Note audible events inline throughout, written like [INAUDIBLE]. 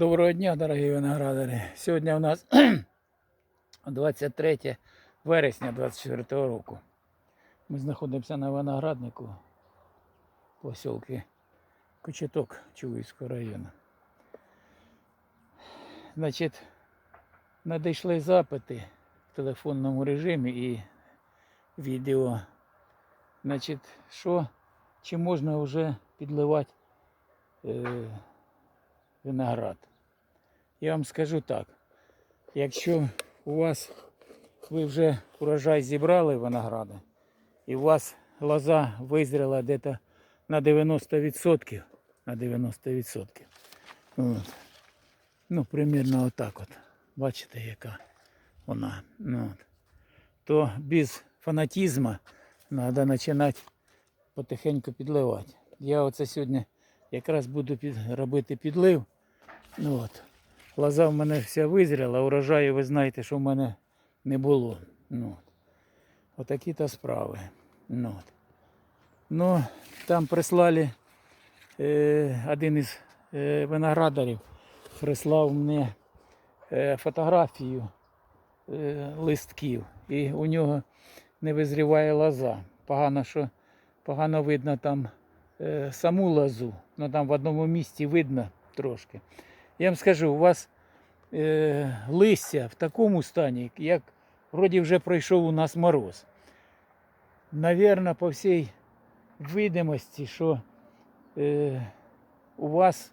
Доброго дня, дорогі виноградарі. Сьогодні у нас [CLEARS THROAT] 23 вересня 24 року. Ми знаходимося на винограднику посілки Кочеток Чуївського району. Значить, надійшли запити в телефонному режимі і відео. Значить, що, чи можна вже підливати е, виноград. Я вам скажу так. Якщо у вас ви вже урожай зібрали винограда, і у вас лоза визріла десь на 90%, на 90%. От. Ну, примерно отак от. Бачите, яка вона. Ну. То без фанатизму треба починати потихеньку підливати. Я оце сьогодні якраз буду під, робити підлив. Ну, от. Лоза в мене вся визріла, урожаю ви знаєте, що в мене не було. Ну, от. Отакі то справи. Ну, от. ну там прислали е, один із е, виноградарів, прислав мені е, фотографію е, листків. І у нього не визріває лоза. Погано, що погано видно там е, саму лозу, ну там в одному місці видно трошки. Я вам скажу, у вас е, листя в такому стані, як вроді вже пройшов у нас мороз. Навірно, по всій видимості, що е, у вас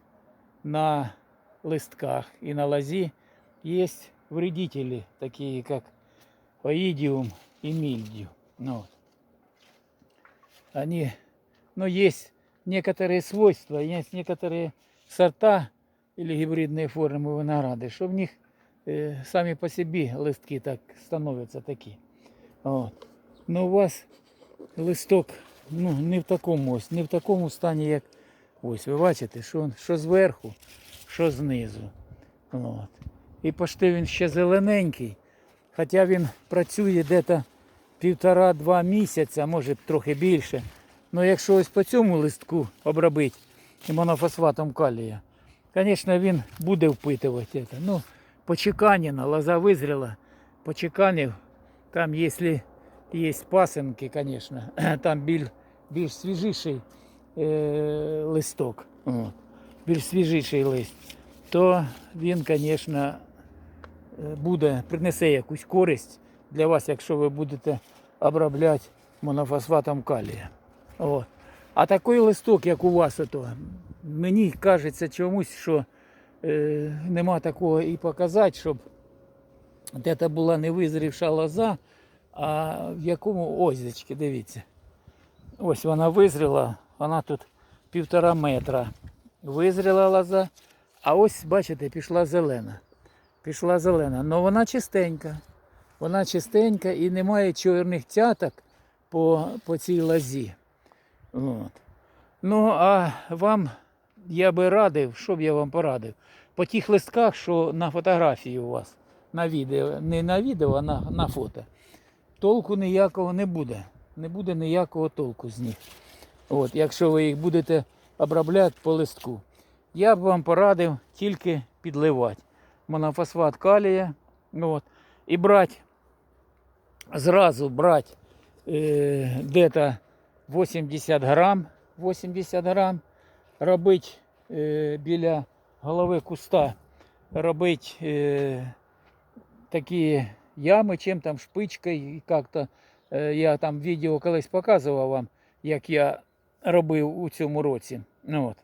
на листках і на лозі є вредителі, такі як оидиум и мильдию. Ну, вот. Они, ну, есть некоторые свойства, есть некоторые сорта или гибридные формы винограда, что в них э, сами по себе листки так становятся такие. Вот. Но у вас листок ну, не в такому ось, не в такому стані, як ось. Ви бачите, що, що зверху, що знизу. От. І пошти він ще зелененький. Хоча він працює десь півтора-два місяця, може трохи більше. Ну якщо ось по цьому листку обробити монофосфатом калія, звісно, він буде впитувати це. Ну, почеканена, лоза визріла, почеканив. Там, якщо є пасинки, звісно, [CLEARS THROAT] там біль, більш свіжіший е, листок, от, більш свіжіший лист, то він, звісно, е, буде, принесе якусь користь для вас, якщо ви будете обробляти монофосфатом калія. О. А такий листок, як у вас, ото, мені кажеться чомусь, що е, нема такого і показати, щоб це була не визрівша лоза, а в якому озячки, дивіться. Ось вона визріла, вона тут півтора метра. Визріла лоза, а ось, бачите, пішла зелена. Пішла зелена. але вона чистенька. Вона чистенька і немає чорних цяток по, по цій лозі. От. Ну, а вам я би радив, що б я вам порадив? По тих листках, що на фотографії у вас, на відео, не на відео, а на, на фото, толку ніякого не буде. Не буде ніякого толку з них. От, якщо ви їх будете обробляти по листку. Я б вам порадив тільки підливати монофосфат калія. От, і брати, зразу брати е, где-то 80 грам, 80 грам, робити е, біля голови куста, робити е, такі ями, чим там шпичкою, як-то е, я там відео колись показував вам, як я робив у цьому році. Ну, от.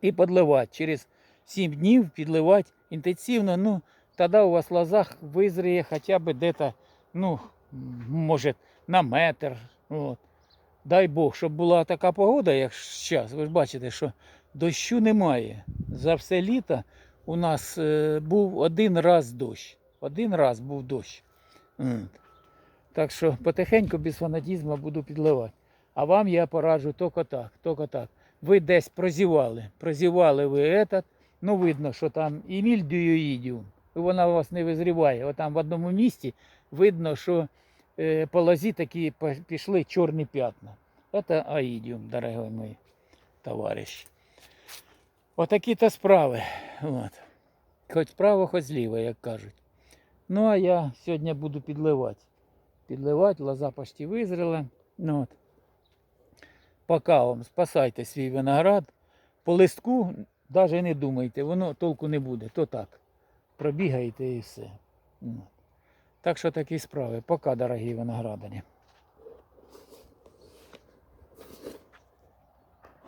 І підливати. Через 7 днів підливати інтенсивно. Ну, тоді у вас лозах визріє хоча б десь, ну, може, на метр. От. Дай Бог, щоб була така погода, як зараз. Ви ж бачите, що дощу немає. За все літо у нас е, був один раз дощ. Один раз був дощ. Так що потихеньку без фанатізму буду підливати. А вам я пораджу тільки так, тільки так. Ви десь прозівали. Прозівали ви этот, ну видно, що там і мільдію і. Вона у вас не визріває. Отам в одному місці видно, що е, по лозі такі пішли чорні п'ятна. Це аїдіум, дорогі мої товариші. Отакі то справи. От. Хоч справа, хоч зліва, як кажуть. Ну, а я сьогодні буду підливати. Підливати, лоза почти визріла. Ну, от. Поки вам спасайте свій виноград. По листку навіть не думайте, воно толку не буде. То так. Пробігаєте і все. Ну. Так що такі справи. Пока, дорогі виноградарі.